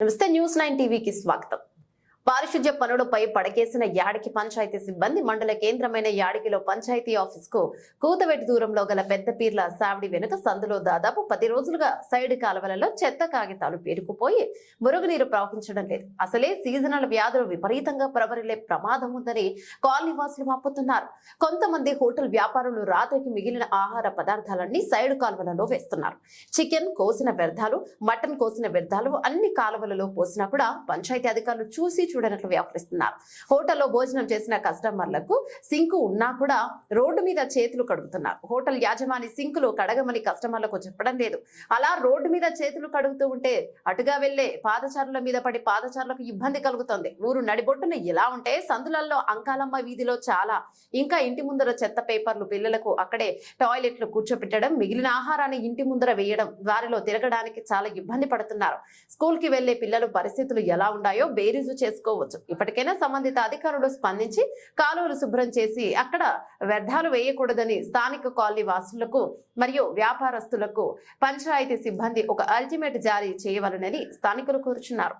నమస్తే news nine టీవీకి స్వాగతం పారిశుధ్య పనులపై పడకేసిన యాడికి పంచాయతీ సిబ్బంది మండల కేంద్రమైన యాడికిలో పంచాయతీ ఆఫీస్కు కూతవెట్టి దూరంలో గల పెద్ద పీర్ల సావిడి వెనుక సందులో దాదాపు పది రోజులుగా సైడ్ కాలువలలో చెత్త కాగితాలు పేరుకుపోయి మురుగునీరు ప్రవహించడం లేదు. అసలే సీజనల్ వ్యాధులు విపరీతంగా ప్రబరిలే ప్రమాదం ఉందని కాలనీవాసులు వాసులు కొంతమంది హోటల్ వ్యాపారులు రాత్రికి మిగిలిన ఆహార పదార్థాలన్నీ సైడ్ కాలువలలో వేస్తున్నారు. చికెన్ కోసిన వ్యర్థాలు మటన్ కోసిన వ్యర్థాలు అన్ని కాలువలలో పోసినా కూడా పంచాయతీ అధికారులు చూసి చూడనట్లు వ్యవహరిస్తున్నారు హోటల్లో భోజనం చేసిన కస్టమర్లకు సింకు ఉన్నా కూడా రోడ్డు మీద చేతులు కడుగుతున్నారు. హోటల్ యాజమాని సింకులు కడగమని కస్టమర్లకు చెప్పడం లేదు. అలా రోడ్డు మీద చేతులు కడుగుతూ ఉంటే అటుగా వెళ్ళే పాదచారుల మీద పడి పాదచారులకు ఇబ్బంది కలుగుతుంది. ఊరు నడిబొట్టున ఎలా ఉంటే సందులలో అంకాలమ్మ వీధిలో చాలా ఇంకా ఇంటి ముందర చెత్త పేపర్లు పిల్లలకు అక్కడే టాయిలెట్లు కూర్చోపెట్టడం మిగిలిన ఆహారాన్ని ఇంటి ముందర వేయడం వారిలో తిరగడానికి చాలా ఇబ్బంది పడుతున్నారు. స్కూల్కి వెళ్ళే పిల్లలు పరిస్థితులు ఎలా ఉన్నాయో బేరీజు చేసుకోవచ్చు. చేసుకోవచ్చు. ఇప్పటికైనా సంబంధిత అధికారులు స్పందించి కాలువలు శుభ్రం చేసి అక్కడ వ్యర్థాలు వేయకూడదని స్థానిక కాలనీ వాసులకు మరియు వ్యాపారస్తులకు పంచాయతీ సిబ్బంది ఒక అల్టిమేట్ జారీ చేయవలనని స్థానికులు కోరుచున్నారు.